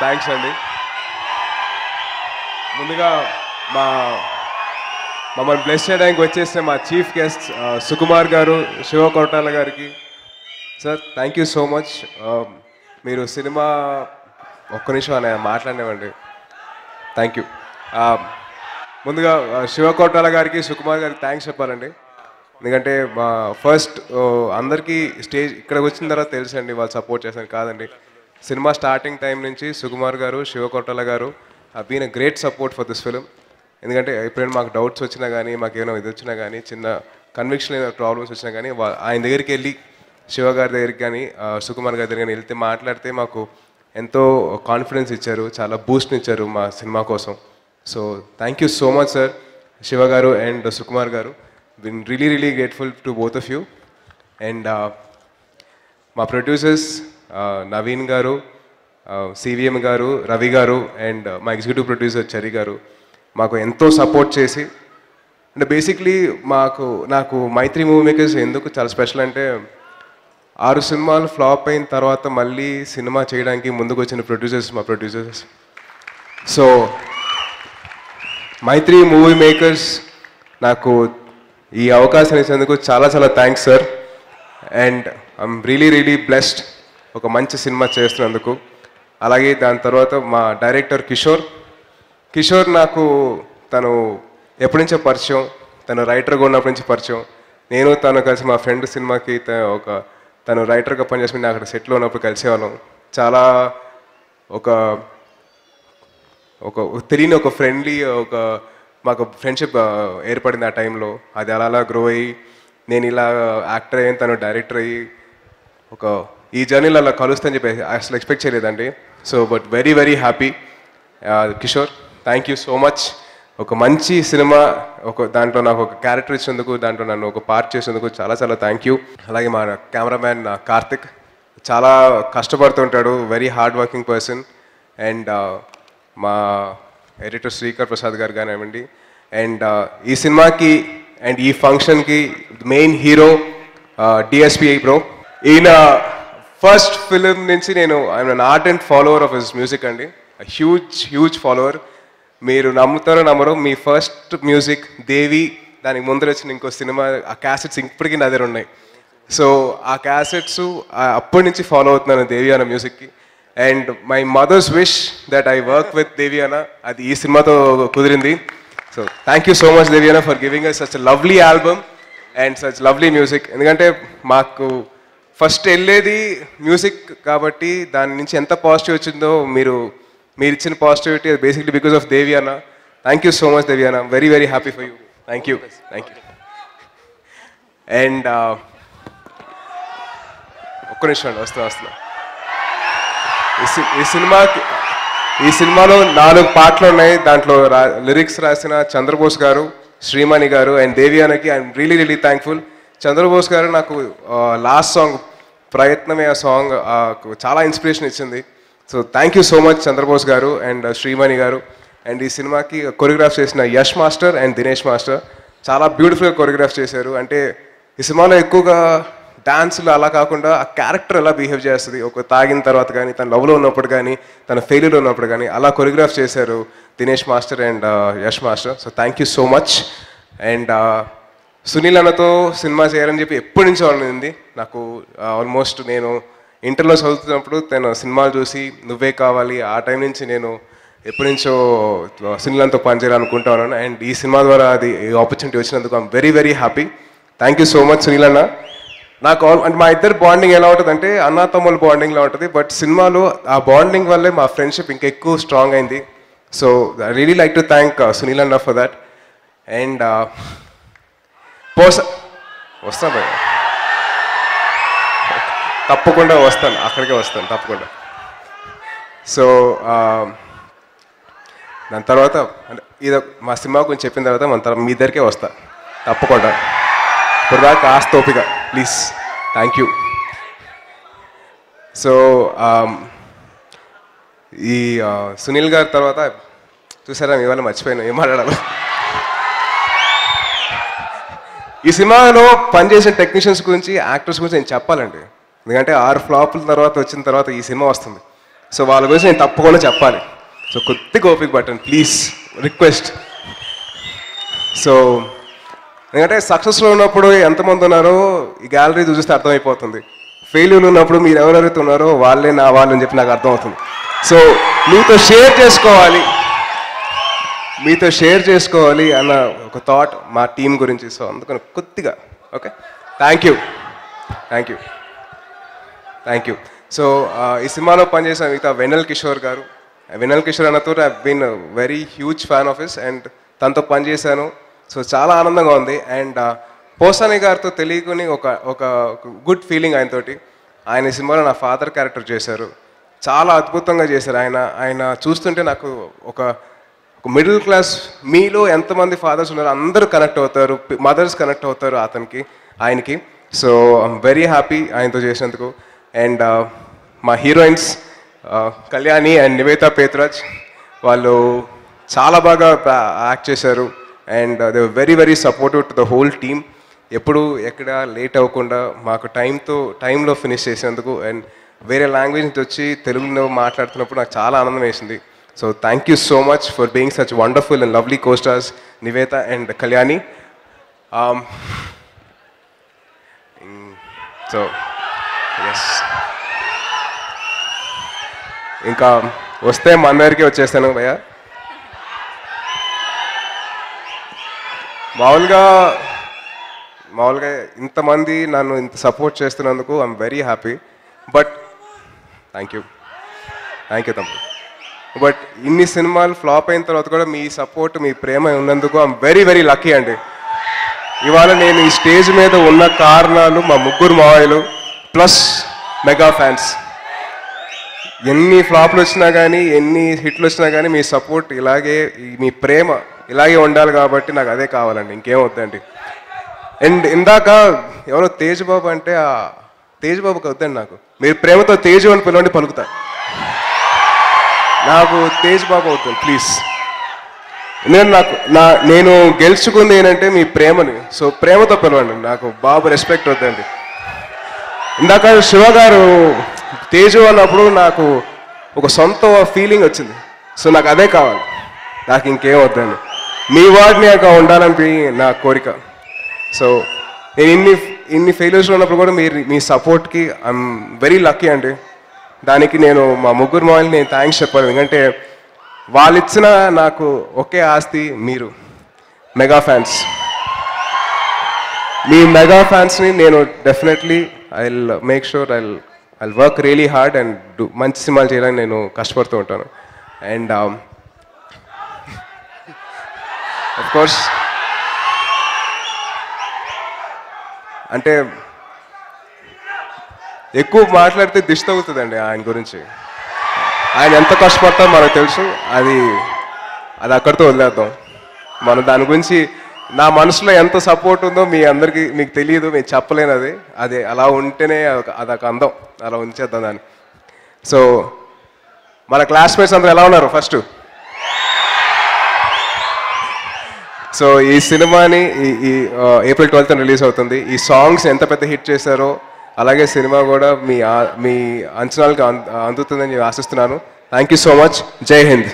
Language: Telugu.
థ్యాంక్స్ అండి. ముందుగా మా మమ్మల్ని బ్లెస్ చేయడానికి వచ్చేసిన మా చీఫ్ గెస్ట్ సుకుమార్ గారు శివ కొట్టాల గారికి. Sir thank you so much మీరు సినిమా ఒక్క నిమిషం అనే మాట్లాడినామండి థ్యాంక్ యూ um, ముందుగా శివ కొట్టాల గారికి సుకుమార్ గారికి థ్యాంక్స్ చెప్పాలండి. ఎందుకంటే మా ఫస్ట్ అందరికీ స్టేజ్ ఇక్కడికి వచ్చిన తర్వాత తెలుసండి వాళ్ళు సపోర్ట్ చేశాను కాదండి. సినిమా స్టార్టింగ్ టైం నుంచి Sukumar garu Shivakottala garu been a great support for this film. ఎందుకంటే ఎప్పుడైనా మాకు డౌట్స్ వచ్చినా కానీ మాకు ఏమైనా ఇది వచ్చినా కానీ చిన్న కన్విక్షన్ ఏమైనా ప్రాబ్లమ్స్ వచ్చినా కానీ ఆయన దగ్గరికి వెళ్ళి శివ గారి దగ్గరికి కానీ సుకుమార్ గారి దగ్గర కానీ వెళ్తే మాట్లాడితే మాకు ఎంతో కాన్ఫిడెన్స్ ఇచ్చారు చాలా బూస్ట్ని ఇచ్చారు మా సినిమా కోసం. So thank you so much sir Siva గారు అండ్ సుకుమార్ గారు. We're really really grateful to both of you and మా ప్రొడ్యూసర్స్ నవీన్ గారు సివిఎం గారు రవి గారు అండ్ మా ఎగ్జిక్యూటివ్ ప్రొడ్యూసర్ చరి గారు మాకు ఎంతో సపోర్ట్ చేసి అంటే బేసిక్లీ మాకు నాకు మైత్రి మూవీ మేకర్స్ ఎందుకు చాలా స్పెషల్ అంటే ఆరు సినిమాలు ఫ్లాప్ అయిన తర్వాత మళ్ళీ సినిమా చేయడానికి ముందుకు వచ్చిన ప్రొడ్యూసర్స్ మా producers. So Mythri Movie Makers నాకు ఈ అవకాశం ఇచ్చినందుకు చాలా చాలా thanks sir and I'm really really blessed ఒక మంచి సినిమా చేస్తున్నందుకు. అలాగే దాని తర్వాత మా డైరెక్టర్ కిషోర్. కిషోర్ నాకు తను ఎప్పటి నుంచో పరిచయం తను రైటర్గా ఉన్నప్పటి నుంచి పరిచయం. నేను తను కలిసి మా ఫ్రెండ్ సినిమాకి త- ఒక తను రైటర్గా పనిచేసి నేను అక్కడ సెట్లో ఉన్నప్పుడు కలిసేవాళ్ళం. చాలా ఒక ఒక తెలియని ఒక ఫ్రెండ్లీ ఒక మాకు ఫ్రెండ్షిప్ ఏర్పడింది ఆ టైంలో. అది అలా అలా గ్రో అయ్యి నేను ఇలా యాక్టర్ అయ్యాను తను డైరెక్టర్ అయ్యి ఒక ఈ జర్నీలో అలా కలుస్తాను చెప్పి అసలు ఎక్స్పెక్ట్ చేయలేదండి. So but very very happy Kishore thank you so much ఒక మంచి సినిమా ఒక దాంట్లో నాకు ఒక క్యారెక్టర్ ఇచ్చినందుకు దాంట్లో నన్ను ఒక పార్ట్ చేసినందుకు చాలా చాలా థ్యాంక్ యూ అలాగే మా కెమెరామ్యాన్ కార్తిక్ చాలా కష్టపడుతుంటాడు very hard working person and మా ఎడిటర్ శ్రీకర్ ప్రసాద్ గారు కానివ్వండి. అండ్ ఈ సినిమాకి అండ్ ఈ ఫంక్షన్కి main hero D S P bro ఈయన ఫస్ట్ ఫిలిం నుంచి నేను I'm ardent follower of his music అండి. హ్యూజ్ హ్యూజ్ ఫాలోవర్ మీరు నమ్ముతారో నమ్మరు మీ ఫస్ట్ మ్యూజిక్ దేవి దానికి ముందర వచ్చిన ఇంకో సినిమా ఆ క్యాసెట్స్ ఇప్పటికీ నా దగ్గర ఉన్నాయి. సో ఆ క్యాసెట్స్ అప్పటి నుంచి ఫాలో అవుతున్నాను దేవి అన్న మ్యూజిక్కి and my mother's wish that I work with Devi అన్న అది ఈ సినిమాతో కుదిరింది. So thank you so much Devi అన్న for giving us such lovely album and such lovely music ఎందుకంటే మాకు ఫస్ట్ వెళ్ళేది మ్యూజిక్ కాబట్టి దాని నుంచి ఎంత పాజిటివ్ వచ్చిందో మీరు మీరు ఇచ్చిన పాజిటివిటీ అది బేసిక్లీ బికాస్ ఆఫ్ దేవి అన్న thank you so much Devi అన్న very very happy for you thank you thank you and ఒక్క నిమిషం అండి వస్తున్నా వస్తున్నా. ఈ సి- ఈ సినిమాకి ఈ సినిమాలో నాలుగు పాటలు ఉన్నాయి. దాంట్లో రా లిరిక్స్ రాసిన చంద్రబోస్ గారు శ్రీమణి గారు అండ్ దేవి అన్నకి I'm really really thankful Chandrabose గారు నాకు uh, లాస్ట్ సాంగ్ ప్రయత్నమే ఆ సాంగ్ చాలా ఇన్స్పిరేషన్ ఇచ్చింది. So thank you so much Chandrabose గారు and uh, Shreemani garu. And ఈ సినిమాకి కొరియోగ్రాఫ్ చేసిన Yash master and Dinesh master చాలా బ్యూటిఫుల్గా కొరియోగ్రాఫ్ చేశారు. అంటే ఈ సినిమాలో ఎక్కువగా డాన్సులు అలా కాకుండా ఆ క్యారెక్టర్ ఎలా బిహేవ్ చేస్తుంది? ఒక తాగిన తర్వాత కానీ తన లవ్లో ఉన్నప్పుడు కానీ తన ఫెయిల్యూర్ ఉన్నప్పుడు కానీ అలా కొరియోగ్రాఫ్ చేశారు Dinesh master and uh, Yash master. So thank you so much and Sunil అన్నతో సినిమా చేయాలని చెప్పి ఎప్పటి నుంచో ఉంది నాకు ఆల్మోస్ట్ నేను ఇంటర్లో చదువుతున్నప్పుడు తను సినిమాలు చూసి నువ్వే కావాలి ఆ టైం నుంచి నేను ఎప్పటి నుంచో సినిమాలతో పనిచేయాలనుకుంటా ఉన్నాను. అండ్ ఈ సినిమా ద్వారా అది ఆపర్చునిటీ వచ్చినందుకు I'm very very happy thank you so much Sunil అన్న. నాకు అంటే మా ఇద్దరు బాండింగ్ ఎలా ఉంటుంది అంటే అన్నా తమ్ముల బాండింగ్లో ఉంటుంది బట్ సినిమాలో ఆ బాండింగ్ వల్లే మా ఫ్రెండ్షిప్ ఇంకా ఎక్కువ స్ట్రాంగ్ అయింది. So I really like to thank Sunil అన్న ఫర్ దట్ అండ్ పోస వస్తా భయ్యా తప్పకుండా వస్తాను అక్కడికే వస్తాను తప్పకుండా. సో దాని తర్వాత అంటే ఇది మా సినిమా గురించి చెప్పిన తర్వాత మన తర్వాత మీ దగ్గరికే వస్తా తప్పకుండా. ఇప్పుడు దాకా కాస్త ఓపిక ప్లీజ్ థ్యాంక్ యూ. సో ఈ సునీల్ గారి తర్వాత చూసారా ఇవాళ మర్చిపోయినా ఏం మాట్లాడాలి. ఈ సినిమాలో పనిచేసిన టెక్నీషియన్స్ గురించి యాక్టర్స్ గురించి నేను చెప్పాలండి. ఎందుకంటే ఆరు ఫ్లాపుల తర్వాత వచ్చిన తర్వాత ఈ సినిమా వస్తుంది. సో వాళ్ళ గురించి నేను తప్పకుండా చెప్పాలి. సో కొద్దిగా ఓపిక పట్టండి ప్లీజ్ రిక్వెస్ట్ సో ఎందుకంటే సక్సెస్లో ఉన్నప్పుడు ఎంతమంది ఉన్నారో ఈ గ్యాలరీ చూస్తే అర్థమైపోతుంది. ఫెయిల్యూర్ ఉన్నప్పుడు మీరు ఎవరెవరైతే ఉన్నారో వాళ్ళే నా వాళ్ళు అని చెప్పి నాకు అర్థమవుతుంది. సో మీతో షేర్ చేసుకోవాలి. మీతో షేర్ చేసుకోవాలి అన్న ఒక థాట్ మా టీం గురించి. సో అందుకని కొద్దిగా okay thank you thank you thank you so ఈ సినిమాలో పనిచేసిన మిగతా వెనల్ కిషోర్ గారు. వెనల్ కిషోర్ అన్నతో I been very huge fan of his and తనతో పనిచేశాను. సో చాలా ఆనందంగా ఉంది. అండ్ uh, పోసాని గారితో తెలియకుని ఒక ఒక గుడ్ ఫీలింగ్ ఆయనతోటి ఆయన ఈ సినిమాలో నా ఫాదర్ క్యారెక్టర్ చేశారు. చాలా అద్భుతంగా చేశారు. ఆయన ఆయన చూస్తుంటే నాకు ఒక ఒక మిడిల్ క్లాస్ మీలో ఎంతమంది ఫాదర్స్ ఉన్నారు అందరూ కనెక్ట్ అవుతారు. మదర్స్ కనెక్ట్ అవుతారు అతనికి ఆయనకి. సో ఐమ్ వెరీ హ్యాపీ ఆయనతో చేసినందుకు. అండ్ uh, మా heroines uh, Kalyani and Nivetha Pethuraj వాళ్ళు చాలా బాగా యాక్ట్ చేశారు. And they very very supportive to the whole team ఎప్పుడు ఎక్కడ లేట్ అవ్వకుండా మాకు టైంతో టైంలో ఫినిష్ చేసేందుకు అండ్ వేరే లాంగ్వేజ్ నుంచి వచ్చి తెలుగులో మాట్లాడుతున్నప్పుడు నాకు చాలా ఆనందం వేసింది. So thank you so much for being such wonderful and lovely costars Nivetha and Kalyani. Um, mm, so yes ఇంకా వస్తే మన అందరికీ వచ్చేస్తాను భయ్య. మామూలుగా మామూలుగా ఇంతమంది నన్ను ఇంత సపోర్ట్ చేస్తున్నందుకు I'm very happy but thank you thank you తమ్ముడు. బట్ ఇన్ని సినిమాలు ఫ్లాప్ అయిన తర్వాత కూడా మీ సపోర్ట్ మీ ప్రేమ ఉన్నందుకు ఐఎమ్ వెరీ వెరీ లక్కీ అండి. ఇవాళ నేను ఈ స్టేజ్ మీద ఉన్న కారణాలు మా ముగ్గురు మావయ్యలు ప్లస్ మెగా ఫ్యాన్స్. ఎన్ని ఫ్లాప్లు వచ్చినా కానీ ఎన్ని హిట్లు వచ్చినా కానీ మీ సపోర్ట్ ఇలాగే ఈ- మీ ప్రేమ ఇలాగే ఉండాలి కాబట్టి నాకు అదే కావాలండి ఇంకేం వద్దండి. అండ్ ఇందాక ఎవరో తేజ్ బాబు అంటే ఆ తేజ్ బాబుకి వద్దండి నాకు. మీరు ప్రేమతో తేజు అని పిలవండి పలుకుతా. నాకు తేజ్ బాబు అవుతుంది ప్లీజ్. నేను నాకు నా నేను గెలుచుకుంది ఏంటంటే మీ ప్రేమని. సో ప్రేమతో పిలవండి నాకు బాబు రెస్పెక్ట్ వద్దండి. ఇందాక శివ గారు తేజు అన్నప్పుడు నాకు ఒక సొంత ఫీలింగ్ వచ్చింది. సో నాకు అదే కావాలి. నాకు ఇంకేం వద్దండి మీ వాడిని యొక్క ఉండాలని నా కోరిక. సో నేను ఇన్ని ఇన్ని ఫెయిల్యూర్స్లో ఉన్నప్పుడు కూడా మీరు మీ సపోర్ట్కి ఐఎమ్ వెరీ లక్కీ అండి. దానికి నేను మా ముగ్గురు మామూలు నేను థ్యాంక్స్ చెప్పాలి. ఎందుకంటే వాళ్ళు ఇచ్చిన నాకు ఒకే ఆస్తి మీరు. మెగా ఫ్యాన్స్ మీ మెగా ఫ్యాన్స్ని నేను definitely I'll make sure I'll I'll work really hard and do మంచి సినిమాలు చేయడానికి నేను కష్టపడుతూ ఉంటాను. అండ్ కోర్స్ um, అంటే ఎక్కువ మాట్లాడితే దిష్టి తగ్గుతుందండి ఆయన గురించి. ఆయన ఎంత కష్టపడతారో మనకు తెలుసు. అది అది అక్కడితో వదిలేద్దాం. మనం దాని గురించి నా మనసులో ఎంత సపోర్ట్ ఉందో మీ అందరికీ మీకు తెలియదు మీకు చెప్పలేను అది. అది అలా ఉంటేనే అదొక- ఒక అందం. అలా ఉంచేద్దాం దాన్ని. సో మన క్లాస్మేట్స్ అందరూ ఎలా ఉన్నారు ఫస్ట్ సో ఈ సినిమాని ఈ ఈ ఏప్రిల్ ట్వెల్త్ రిలీజ్ అవుతుంది. ఈ సాంగ్స్ ఎంత పెద్ద హిట్ చేశారో అలాగే సినిమా కూడా మీ మీ అంచనాలకు అంద- అందుతుందని నేను ఆశిస్తున్నాను. థ్యాంక్ యూ సో మచ్ జై హింద్